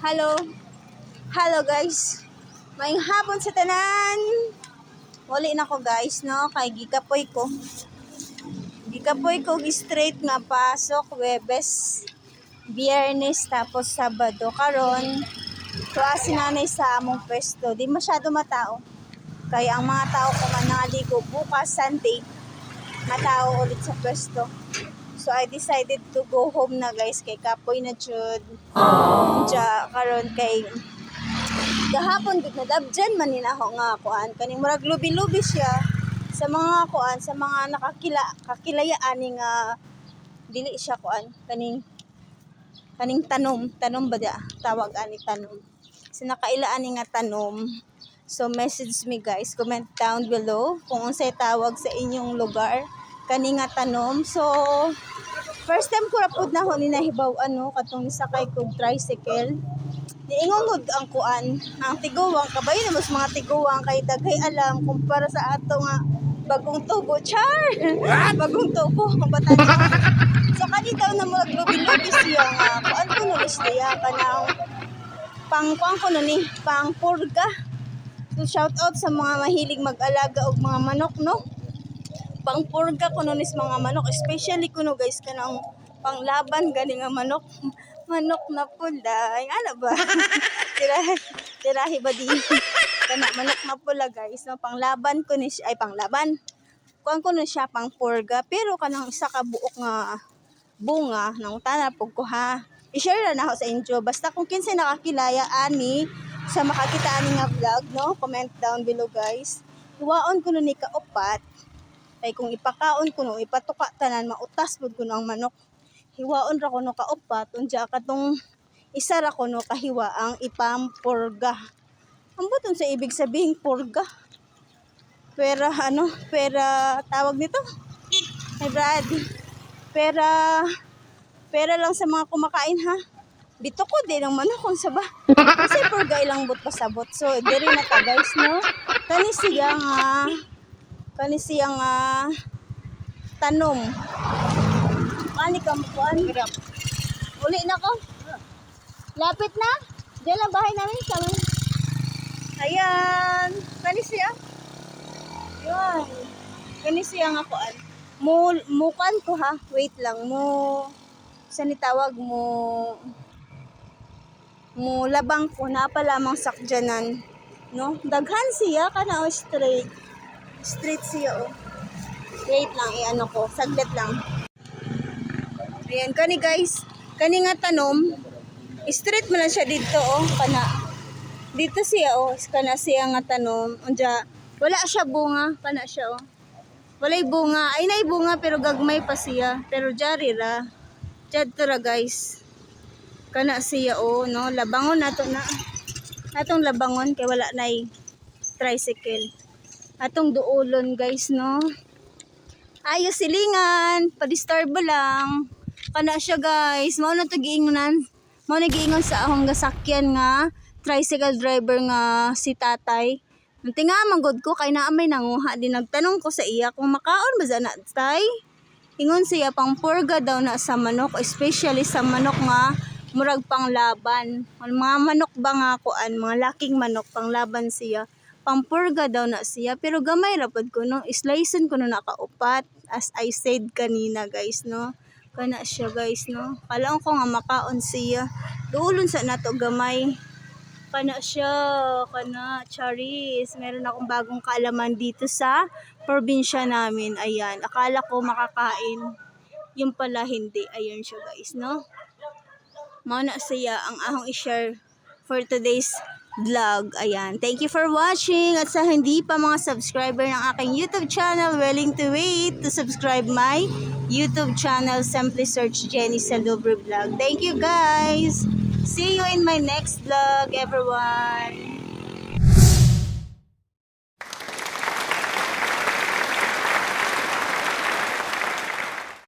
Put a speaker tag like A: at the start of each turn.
A: Hello. Hello guys. May hapon sa tanan. Wali na ko guys, no? Kay gikapoy ko. Gikapoy ko straight nga pasok Webes, Biyernes tapos Sabado karon. Tuwa si nanay sa among pwesto. Di masyado matao. Kaya ang mga tao ko manaligo bukas Sunday, matao ulit sa pwesto. So I decided to go home na guys kay kapoy na jud. Diya karon kay gahapon gud na dabjan man ni ako nga kuan. Kaning murag lubi-lubi siya sa mga kuan sa mga nakakila kakilayaan ni nga dili siya kuan. Kaning kaning tanom tanom ba dia? Tawag ani tanom sa nakailaan ni nga tanom so message me guys. Comment down below kung unsay tawag sa inyong lugar. Kani nga tanom so first time ko ra pud na ho ni nahibaw ano katong nisakay kog tricycle Niingungod ang kuan, ang tiguwang, kabayo na mas mga tiguwang kay daghay alam kumpara sa ato nga bagong tubo, char! bagong tubo, batan So kani daw na mga lubi-lubi siya nga, kuan ko no siya kanang pang kuan ko no ni, pang purga. So shout out sa mga mahilig mag-alaga og mga manok no. Pang purga ko no nis mga manok, especially kuno guys kanang panglaban gani nga manok manok na pula. Ay, ano ba? tirahi, tirahi ba di? Kana, manok na pula, guys. No? Panglaban ko ni ay, panglaban. Kuan ko na siya, pang purga. Pero kanang isa ka buok nga bunga, nang tana po ko ha. I-share na ako sa inyo. Basta kung kinsa nakakilaya, ani, sa makakita ani nga vlog, no? Comment down below, guys. Iwaon ko na ni kaupat. Ay, kung ipakaon ko no, ipatuka tanan, mautas po ko no ang manok. Hiwaon ra ko no kaupat unya katong isa ra ko no kahiwa ang ipampurga. Ang buton sa ibig sabihing purga. Pera ano pera tawag nito? Ay Brad. Pera pera lang sa mga kumakain ha? Bito ko din ang manok kung saba kasi purga ilang but pasabot so diri na ka guys no? Kani siya nga kani siya nga tanom Ani kampuan. Uli na ko. Lapit na. Diyan lang bahay namin. Sama. Ayan. Kani siya. Yan. Kani siya nga kuan. Mo mukan ko ha. Wait lang mo. Sa nitawag mo mo labang ko na pa lamang sakjanan. No? Daghan siya kana o straight. Straight siya oh. Wait lang, i-ano ko. Saglit lang. Ayan, kani guys, kani nga tanom, straight mo lang siya dito, oh, kana. Dito siya, oh, kana siya nga tanom. Unja, wala siya bunga, kana siya, oh. Walay bunga, ay nay bunga pero gagmay pa siya. Pero jari ra. Jad to ra guys. Kana siya, oh, no, labangon nato na. Atong labangon kay wala nay tricycle. Atong duolon guys, no. Ayos silingan, padisturbo lang. Kana siya guys. Mao na to giingonan mao na giingon sa akong gasakyan nga tricycle driver nga si tatay. Nanti nga manggod ko kay naamay nanguha din. Nagtanong ko sa iya kung makaon ba na tay. Ingon siya pang purga daw na sa manok especially sa manok nga murag panglaban. Ang mga manok ba nga kuan? Mga laking manok panglaban siya pampurga daw na siya pero gamay rapod ko no? Islaisan ko no nakaupat as I said kanina guys no? Kana siya guys no? Kalaon ko nga makaon siya. Duulon sa nato gamay. Kana siya kana charis. Meron akong bagong kaalaman dito sa probinsya namin ayan. Akala ko makakain. Yung pala hindi. Ayan siya guys no? Mao na siya ang ahong i-share for today's vlog. Ayan. Thank you for watching. At sa hindi pa mga subscriber ng aking YouTube channel, willing to wait to subscribe my YouTube channel. Simply search Jenny Salubre Vlog. Thank you guys. See you in my next vlog, everyone.